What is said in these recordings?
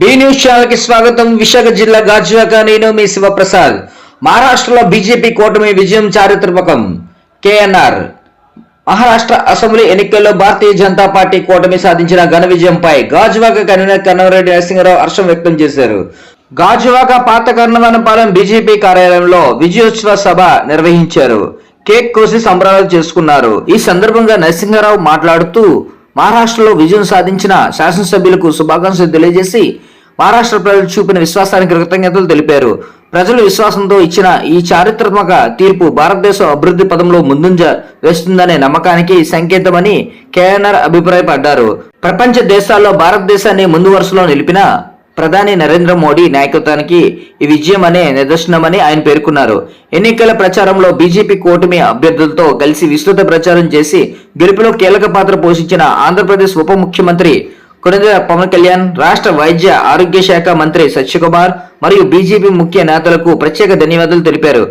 News ఛానల్కి స్వాగతం. విశాఖ జిల్లా గాజువాక నేను మీ శివప్రసాద్. మహారాష్ట్రలో బీజేపీ కూటమి విజయం చారిత్రకం. కేఎన్ఆర్. మహారాష్ట్ర అసెంబ్లీ ఎన్నికల్లో భారతీయ జనతా పార్టీ కూటమి సాధించిన ఘన విజయంపై గాజువాక కన్వీనర్ కన్నవరెడ్డి నరసింహరావు హర్షం వ్యక్తం చేశారు. గాజువాక పాత కర్ణవనపాలెం బీజేపీ కార్యాలయంలో విజయోత్సవ సభ నిర్వహించారు. కేక్ కోసి సంబరాలు చేసుకున్నారు. ఈ సందర్భంగా నరసింహారావు మాట్లాడుతూ మహారాష్ట్రలో విజయం సాధించిన శాసనసభ్యులకు శుభాకాంక్షలు తెలియజేసి మహారాష్ట్ర ప్రజలు చూపిన విశ్వాసానికి కృతజ్ఞతలు తెలిపారు. ప్రజలు విశ్వాసంతో ఇచ్చిన ఈ చారిత్రాత్మక తీర్పు భారతదేశం అభివృద్ధి పదంలో ముందుంజ వేస్తుందనే నమ్మకానికి సంకేతమని కేఎన్ఆర్ అభిప్రాయపడ్డారు. ప్రపంచ దేశాల్లో భారతదేశాన్ని ముందు వరుసలో నిలిపిన ప్రధాని నరేంద్ర మోడీ నాయకత్వానికి ఈ విజయం అనే నిదర్శనమని ఆయన పేర్కొన్నారు. ఎన్నికల ప్రచారంలో బీజేపీ కూటమి అభ్యర్థులతో కలిసి విస్తృత ప్రచారం చేసి గెలుపులో కీలక పాత్ర పోషించిన ఆంధ్రప్రదేశ్ ఉప ముఖ్యమంత్రి కొనిదెల పవన్ కళ్యాణ్ రాష్ట్ర వైద్య ఆరోగ్య శాఖ మంత్రి సత్యకుమార్ మరియు బీజేపీ ముఖ్య నేతలకు ప్రత్యేక ధన్యవాదాలు తెలిపారు.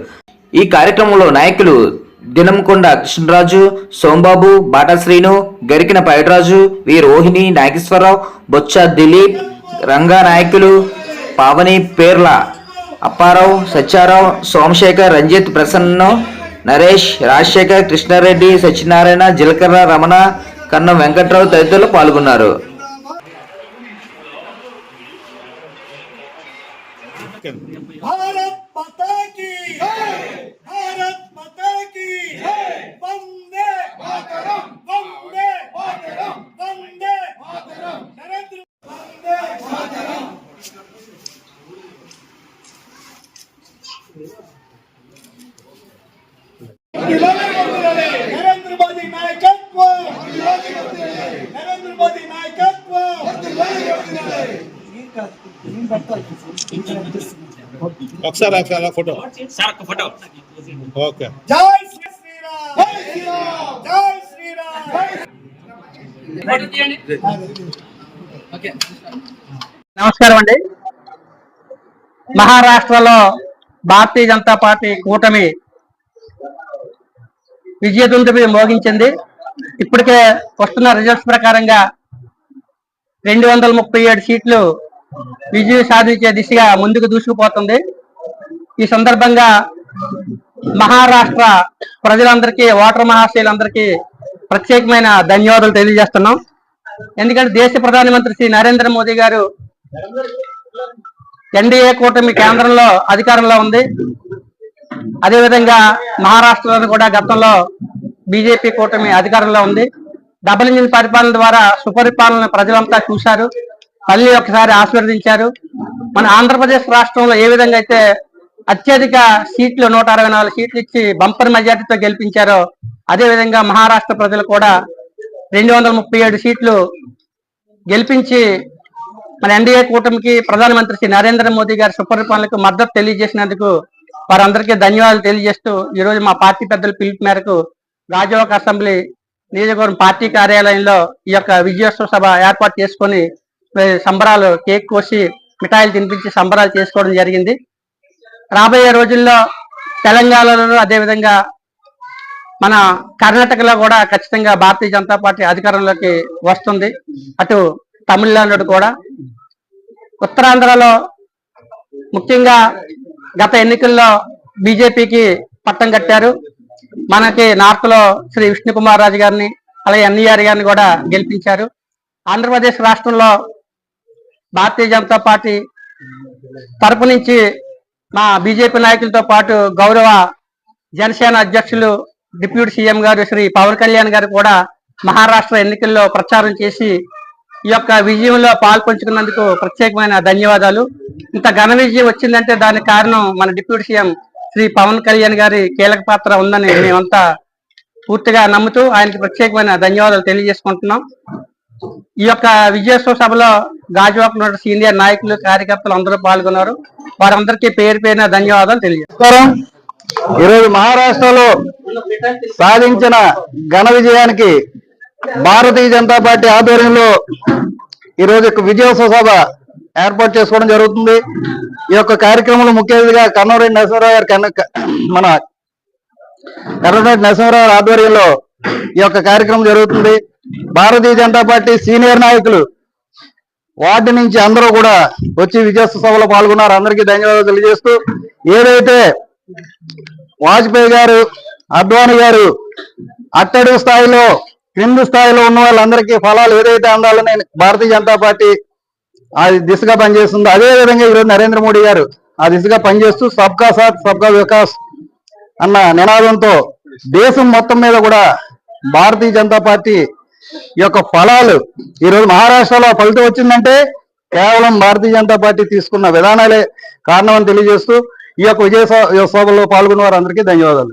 ఈ కార్యక్రమంలో నాయకులు దినంకొండ కృష్ణరాజు సోంబాబు బాటా శ్రీను గరికిన పైటరాజు వి. రోహిణి నాగేశ్వరరావు బొత్స దిలీప్ రంగా నాయకులు పావని పేర్ల అప్పారావు సత్యారావు సోమశేఖర్ రంజిత్ ప్రసన్న నరేష్ రాజశేఖర్ కృష్ణారెడ్డి సత్యనారాయణ జీలకర్ర రమణ కన్నం వెంకట్రావు తదితరులు పాల్గొన్నారు. भारत माता की ఒకసారి ఫోటో. సార్ ఒక ఫోటో. ఓకే. జై శ్రీరామ్. జై శ్రీరామ్. జై శ్రీరామ్. నమస్కారం అండి. మహారాష్ట్రలో భారతీయ జనతా పార్టీ కూటమి విజయదుందుపి మోగించింది. ఇప్పటికే వస్తున్న రిజల్ట్స్ ప్రకారంగా రెండు వందల ముప్పై ఏడు సీట్లు విజయం సాధించే దిశగా ముందుకు దూసుకుపోతుంది. ఈ సందర్భంగా మహారాష్ట్ర ప్రజలందరికీ ఓటర్ మహాశయులందరికీ ప్రత్యేకమైన ధన్యవాదాలు తెలియజేస్తున్నాం. ఎందుకంటే దేశ ప్రధానమంత్రి శ్రీ నరేంద్ర మోదీ గారు ఎన్డీఏ కూటమి కేంద్రంలో అధికారంలో ఉంది. అదేవిధంగా మహారాష్ట్రలో కూడా గతంలో బీజేపీ కూటమి అధికారంలో ఉంది. డబుల్ ఇంజిన్ పరిపాలన ద్వారా సుపరిపాలన ప్రజలంతా చూశారు. మళ్ళీ ఒకసారి ఆశీర్వదించారు. మన ఆంధ్రప్రదేశ్ రాష్ట్రంలో ఏ విధంగా అయితే అత్యధిక సీట్లు నూట అరవై నాలుగు సీట్లు ఇచ్చి బంపర్ మెజార్టీతో గెలిపించారో అదే విధంగా మహారాష్ట్ర ప్రజలు కూడా రెండు వందల ముప్పై ఏడు సీట్లు గెలిపించి మన ఎన్డీఏ కూటమికి ప్రధానమంత్రి శ్రీ నరేంద్ర మోదీ గారి సుపరిపాలనకు మద్దతు తెలియజేసినందుకు వారందరికీ ధన్యవాదాలు తెలియజేస్తూ ఈ రోజు మా పార్టీ పెద్దల పిలుపు మేరకు రాజోక అసెంబ్లీ నియోజకవర్గం పార్టీ కార్యాలయంలో ఈ యొక్క విజయోత్సవ సభ ఏర్పాటు చేసుకొని సంబరాలు కేక్ కోసి మిఠాయిలు తినిపించి సంబరాలు చేసుకోవడం జరిగింది. రాబోయే రోజుల్లో తెలంగాణలో అదేవిధంగా మన కర్ణాటకలో కూడా ఖచ్చితంగా భారతీయ జనతా పార్టీ అధికారంలోకి వస్తుంది. అటు తమిళనాడు కూడా. ఉత్తరాంధ్రలో ముఖ్యంగా గత ఎన్నికల్లో బీజేపీకి పట్టం కట్టారు. మనకి నార్త్లో శ్రీ విష్ణుకుమార్ రాజు గారిని అలాగే ఎన్ఈఆర్ గారిని కూడా గెలిపించారు. ఆంధ్రప్రదేశ్ రాష్ట్రంలో భారతీయ జనతా పార్టీ తరపు నుంచి మా బీజేపీ నాయకులతో పాటు గౌరవ జనసేన అధ్యక్షులు డిప్యూటీ సీఎం గారు శ్రీ పవన్ కళ్యాణ్ గారు కూడా మహారాష్ట్ర ఎన్నికల్లో ప్రచారం చేసి ఈ యొక్క విజయంలో పాల్పంచుకున్నందుకు ప్రత్యేకమైన ధన్యవాదాలు. ఇంత ఘన విజయం వచ్చిందంటే దానికి కారణం మన డిప్యూటీ సీఎం శ్రీ పవన్ కళ్యాణ్ గారి కీలక పాత్ర ఉందని మేమంతా పూర్తిగా నమ్ముతూ ఆయనకి ప్రత్యేకమైన ధన్యవాదాలు తెలియజేసుకుంటున్నాం. ఈ యొక్క విజయోత్సవ సభలో గాజువాక సీనియర్ నాయకులు కార్యకర్తలు అందరూ పాల్గొన్నారు. వారందరికీ పేరు పేరున ధన్యవాదాలు తెలియజేస్తారు ఈరోజు మహారాష్ట్రలో సాధించిన ఘన విజయానికి భారతీయ జనతా పార్టీ ఆధ్వర్యంలో ఈరోజు యొక్క విజయోత్సవ సభ ఏర్పాటు చేసుకోవడం జరుగుతుంది. ఈ యొక్క కార్యక్రమంలో ముఖ్య అతిథిగా కన్నవరెడ్డి నరసింహరావు గారి మన కన్నవరెడ్డి నరసింహరావు ఆధ్వర్యంలో ఈ యొక్క కార్యక్రమం జరుగుతుంది. భారతీయ జనతా పార్టీ సీనియర్ నాయకులు వార్డు నుంచి అందరూ కూడా వచ్చి విజయోత్సవ సభలో పాల్గొన్నారు. అందరికీ ధన్యవాదాలు తెలియజేస్తూ ఏదైతే వాజ్పేయి గారు అద్వాని గారు అట్టడుగు స్థాయిలో క్రింది స్థాయిలో ఉన్న వాళ్ళందరికీ ఫలాలు ఏదైతే అందాలని భారతీయ జనతా పార్టీ ఆ దిశగా పనిచేస్తుందో అదే విధంగా ఈరోజు నరేంద్ర మోడీ గారు ఆ దిశగా పనిచేస్తూ సబ్కా సాత్ సబ్కా వికాస్ అన్న నినాదంతో దేశం మొత్తం మీద కూడా భారతీయ జనతా పార్టీ ఈ యొక్క ఫలాలు ఈరోజు మహారాష్ట్రలో ఫలితం వచ్చిందంటే కేవలం భారతీయ జనతా పార్టీ తీసుకున్న విధానాలే కారణం అని తెలియజేస్తూ ఈ యొక్క విజయ సభలో పాల్గొన్న వారందరికీ ధన్యవాదాలు.